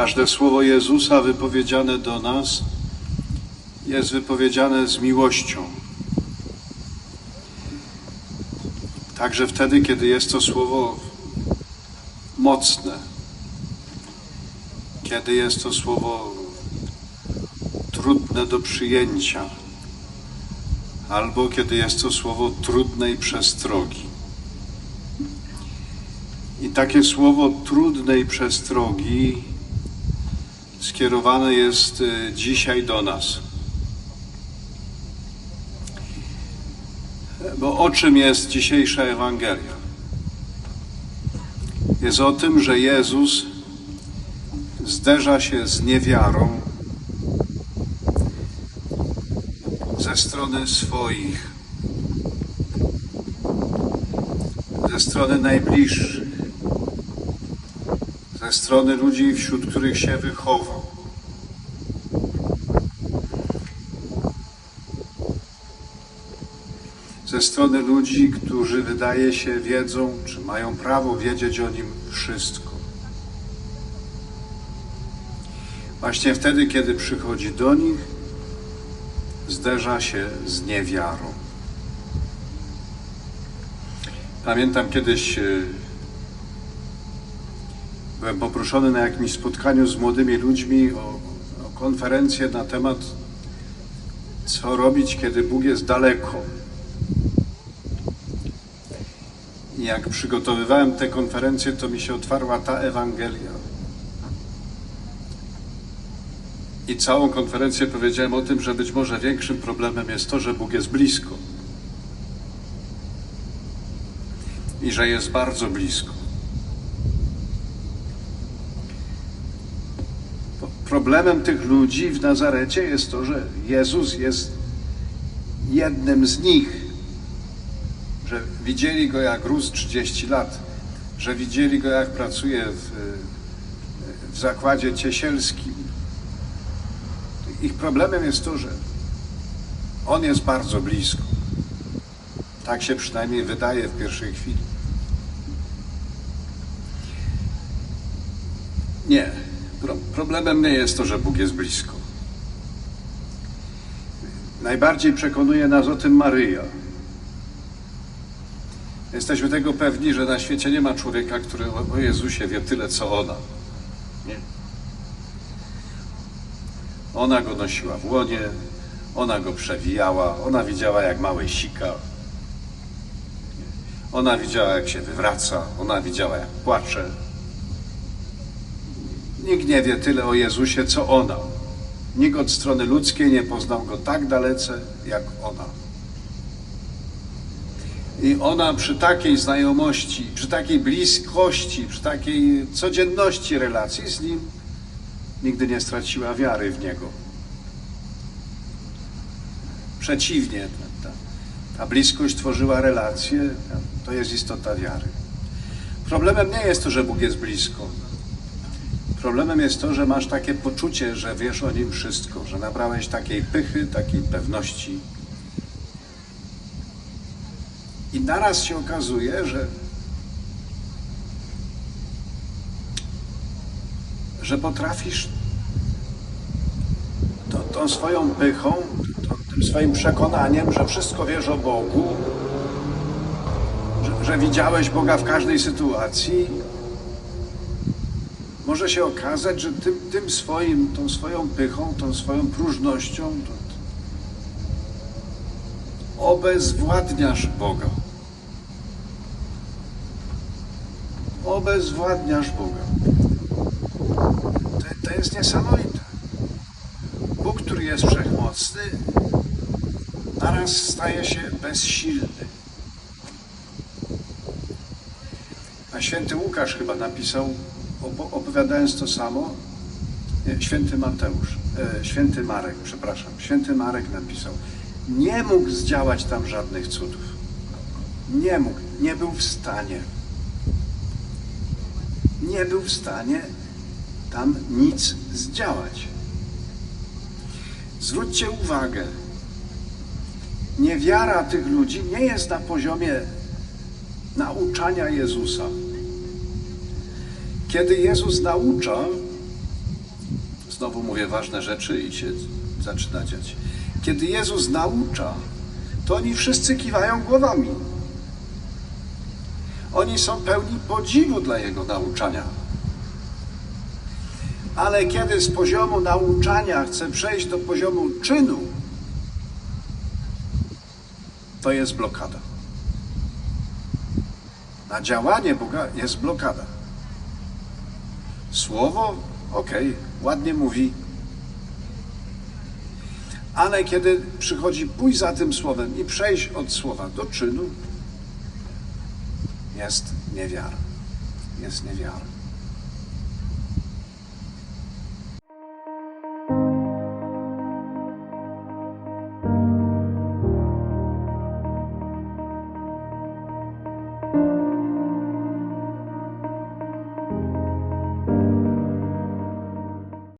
Każde słowo Jezusa wypowiedziane do nas jest wypowiedziane z miłością. Także wtedy, kiedy jest to słowo mocne, kiedy jest to słowo trudne do przyjęcia, albo kiedy jest to słowo trudnej przestrogi. I takie słowo trudnej przestrogi skierowane jest y, dzisiaj do nas. Bo o czym jest dzisiejsza Ewangelia? Jest o tym, że Jezus zderza się z niewiarą ze strony swoich, ze strony najbliższych, strony ludzi, wśród których się wychował. Ze strony ludzi, którzy wydaje się wiedzą, czy mają prawo wiedzieć o nim wszystko. Właśnie wtedy, kiedy przychodzi do nich, zderza się z niewiarą. Pamiętam kiedyś e, byłem poproszony na jakimś spotkaniu z młodymi ludźmi o, o konferencję na temat co robić, kiedy Bóg jest daleko. I jak przygotowywałem tę konferencję, to mi się otwarła ta Ewangelia. I całą konferencję powiedziałem o tym, że być może większym problemem jest to, że Bóg jest blisko. I że jest bardzo blisko. Problemem tych ludzi w Nazarecie jest to, że Jezus jest jednym z nich. Że widzieli go jak rósł 30 lat, że widzieli go jak pracuje w, w zakładzie ciesielskim, ich problemem jest to, że on jest bardzo blisko. Tak się przynajmniej wydaje w pierwszej chwili. Nie. Pro- Problemem nie jest to, że Bóg jest blisko. Najbardziej przekonuje nas o tym Maryja. Jesteśmy tego pewni, że na świecie nie ma człowieka, który o o Jezusie wie tyle, co ona. Nie. Ona go nosiła w łonie, ona go przewijała, ona widziała jak mały sika. Ona widziała jak się wywraca, ona widziała jak płacze. Nikt nie wie tyle o Jezusie, co ona. Nikt od strony ludzkiej nie poznał go tak dalece, jak ona. I ona przy takiej znajomości, przy takiej bliskości, przy takiej codzienności relacji z nim, nigdy nie straciła wiary w Niego. Przeciwnie, ta, ta, bliskość tworzyła relacje, to jest istota wiary. Problemem nie jest to, że Bóg jest blisko. Problemem jest to, że masz takie poczucie, że wiesz o Nim wszystko, że nabrałeś takiej pychy, takiej pewności. I naraz się okazuje, że że potrafisz tą, tą swoją pychą, tą, tym swoim przekonaniem, że wszystko wiesz o Bogu, że, że widziałeś Boga w każdej sytuacji, może się okazać, że tym, tym swoim, tą swoją pychą, tą swoją próżnością obezwładniasz Boga. Obezwładniasz Boga. To, to jest niesamowite. Bóg, który jest wszechmocny, naraz staje się bezsilny. A święty Łukasz chyba napisał, opowiadając to samo, nie, święty Mateusz, e, święty Marek, przepraszam, święty Marek napisał, nie mógł zdziałać tam żadnych cudów. Nie mógł, nie był w stanie. Nie był w stanie tam nic zdziałać. Zwróćcie uwagę, niewiara tych ludzi nie jest na poziomie nauczania Jezusa. Kiedy Jezus naucza, znowu mówię ważne rzeczy i się zaczyna dziać. Kiedy Jezus naucza, to oni wszyscy kiwają głowami. Oni są pełni podziwu dla Jego nauczania. Ale kiedy z poziomu nauczania chce przejść do poziomu czynu, to jest blokada. Na działanie Boga jest blokada. Słowo, okej, ładnie mówi, ale kiedy przychodzi pójść za tym słowem i przejść od słowa do czynu, jest niewiara. Jest niewiara.